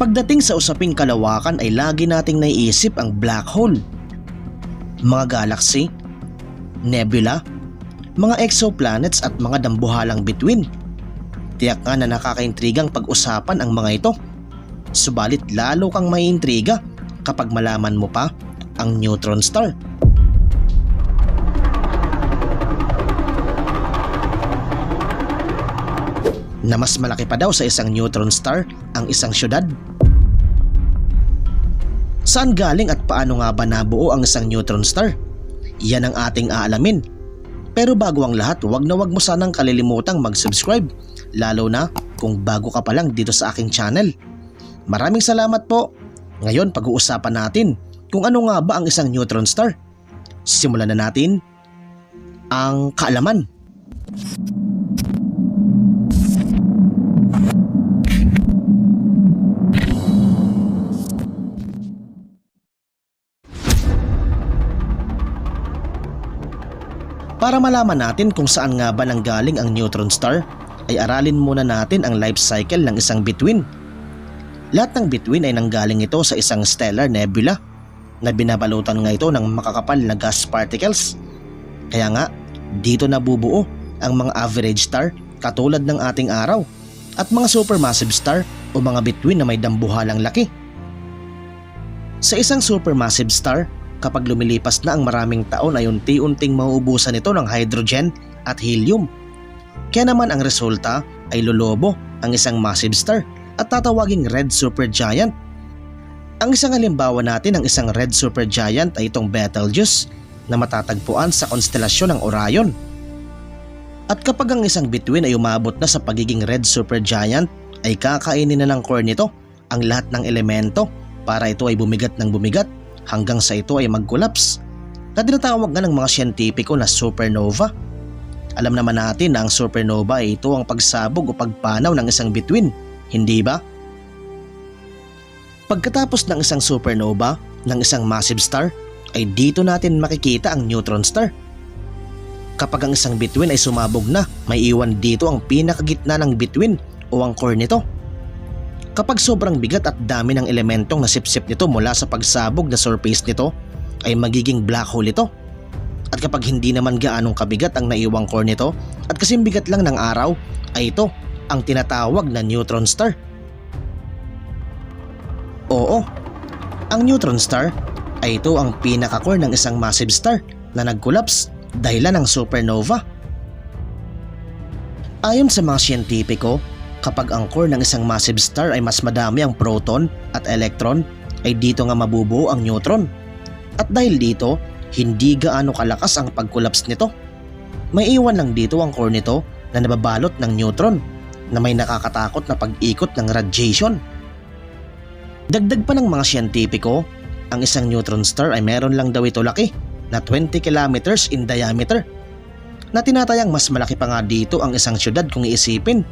Pagdating sa usaping kalawakan ay lagi nating naiisip ang black hole, mga galaxy, nebula, mga exoplanets at mga dambuhalang between. Tiyak nga na nakakaintrigang pag-usapan ang mga ito. Subalit lalo kang maiintriga kapag malaman mo pa ang neutron star. Na mas malaki pa daw sa isang neutron star ang isang syudad. Saan galing at paano nga ba nabuo ang isang neutron star? Yan ang ating aalamin. Pero bago ang lahat, wag na wag mo sanang kalilimutang mag-subscribe, lalo na kung bago ka pa lang dito sa aking channel. Maraming salamat po. Ngayon pag-uusapan natin kung ano nga ba ang isang neutron star. Simulan na natin ang kaalaman. Para malaman natin kung saan nga ba nanggaling ang neutron star, ay aralin muna natin ang life cycle ng isang bituin. Lahat ng bituin ay nanggaling ito sa isang stellar nebula na binabalutan nga ito ng makakapal na gas particles. Kaya nga, dito nabubuo ang mga average star katulad ng ating araw at mga supermassive star o mga bituin na may dambuhalang laki. Sa isang supermassive star, kapag lumilipas na ang maraming taon ay unti-unting mauubusan ito ng hydrogen at helium. Kaya naman ang resulta ay lolobo ang isang massive star at tatawaging red supergiant. Ang isang halimbawa natin ng isang red supergiant ay itong Betelgeuse na matatagpuan sa konstelasyon ng Orion. At kapag ang isang bituin ay umabot na sa pagiging red supergiant ay kakainin na ng core nito ang lahat ng elemento para ito ay bumigat ng bumigat hanggang sa ito ay mag-collapse na tinatawag nga ng mga siyentipiko na supernova. Alam naman natin na ang supernova ay ito ang pagsabog o pagpanaw ng isang bituin, hindi ba? Pagkatapos ng isang supernova ng isang massive star ay dito natin makikita ang neutron star. Kapag ang isang bituin ay sumabog na, may iwan dito ang pinakagitna ng bituin o ang core nito. Kapag sobrang bigat at dami ng elementong nasipsip nito mula sa pagsabog na surface nito, ay magiging black hole ito. At kapag hindi naman gaanong kabigat ang naiwang core nito at kasing bigat lang ng araw, ay ito ang tinatawag na neutron star. Oo, ang neutron star ay ito ang pinaka-core ng isang massive star na nag-collapse dahilan ng supernova. Ayon sa mga siyentipiko, kapag ang core ng isang massive star ay mas madami ang proton at electron, ay dito nga mabubuo ang neutron. At dahil dito, hindi gaano kalakas ang pag-collapse nito. May iwan lang dito ang core nito na nababalot ng neutron na may nakakatakot na pag-ikot ng radiation. Dagdag pa ng mga siyentipiko, ang isang neutron star ay meron lang daw ito laki na 20 kilometers in diameter na tinatayang mas malaki pa nga dito ang isang syudad kung iisipin.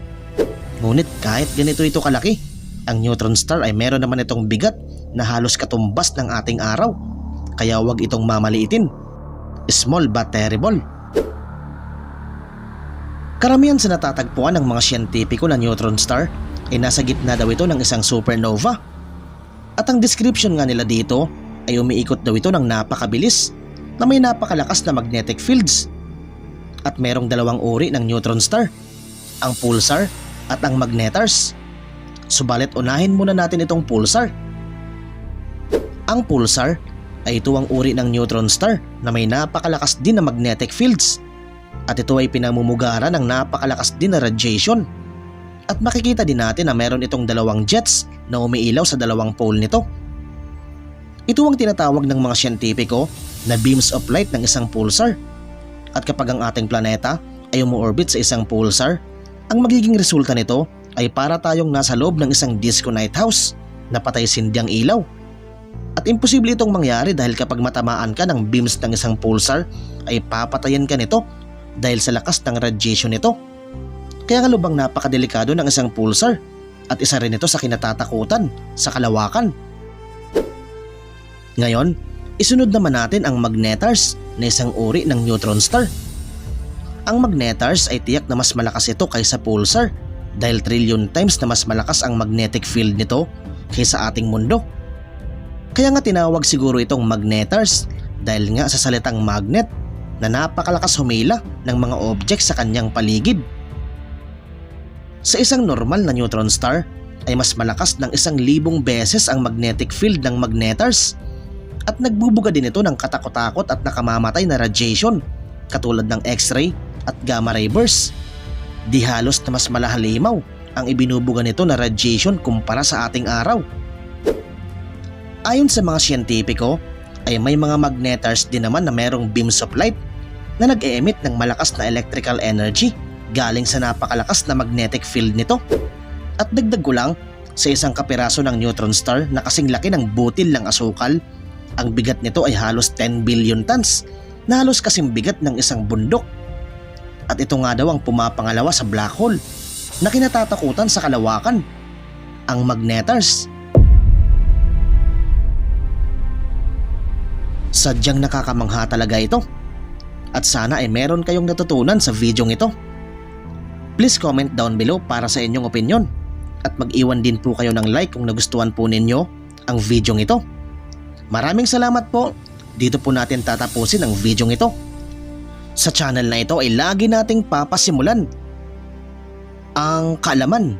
Ngunit kahit ganito ito kalaki, ang neutron star ay meron naman itong bigat na halos katumbas ng ating araw. Kaya wag itong mamaliitin. Small but terrible. Karamihan sa natatagpuan ng mga siyentipiko na neutron star ay nasa gitna daw ito ng isang supernova. At ang description nga nila dito ay umiikot daw ito ng napakabilis na may napakalakas na magnetic fields. At merong dalawang uri ng neutron star, ang pulsar at ang magnetars. Subalit unahin muna natin itong pulsar. Ang pulsar ay ito ang uri ng neutron star na may napakalakas din na magnetic fields. At ito ay pinamumugaran ng napakalakas din na radiation. At makikita din natin na meron itong dalawang jets na umiilaw sa dalawang pole nito. Ito ang tinatawag ng mga siyentipiko na beams of light ng isang pulsar. At kapag ang ating planeta ay umuorbit sa isang pulsar, ang magiging resulta nito ay para tayong nasa loob ng isang disco night house na patay sindyang ilaw. At imposible itong mangyari dahil kapag matamaan ka ng beams ng isang pulsar ay papatayin ka nito dahil sa lakas ng radiation nito. Kaya nga lubang napakadelikado ng isang pulsar at isa rin ito sa kinatatakutan sa kalawakan. Ngayon, isunod naman natin ang magnetars na isang uri ng neutron star. Ang magnetars ay tiyak na mas malakas ito kaysa pulsar dahil trillion times na mas malakas ang magnetic field nito kaysa ating mundo. Kaya nga tinawag siguro itong magnetars dahil nga sa salitang magnet na napakalakas humila ng mga object sa kanyang paligid. Sa isang normal na neutron star ay mas malakas ng isang libong beses ang magnetic field ng magnetars at nagbubuga din ito ng katakot-takot at nakamamatay na radiation katulad ng X-ray at gamma ray burst. Di halos na mas malahalimaw ang ibinubuga nito na radiation kumpara sa ating araw. Ayon sa mga siyentipiko, ay may mga magnetars din naman na merong beams of light na nag-e-emit ng malakas na electrical energy galing sa napakalakas na magnetic field nito. At dagdag ko lang, sa isang kapiraso ng neutron star na kasing laki ng butil ng asukal, ang bigat nito ay halos 10 billion tons na halos kasing bigat ng isang bundok. At ito nga daw ang pumapangalawa sa black hole na kinatatakutan sa kalawakan, ang magnetars. Sadyang nakakamangha talaga ito. At sana ay meron kayong natutunan sa videong ito. Please comment down below para sa inyong opinion. At mag-iwan din po kayo ng like kung nagustuhan po ninyo ang videong ito. Maraming salamat po. Dito po natin tatapusin ang videong ito. Sa channel na ito ay lagi nating papasimulan ang kaalaman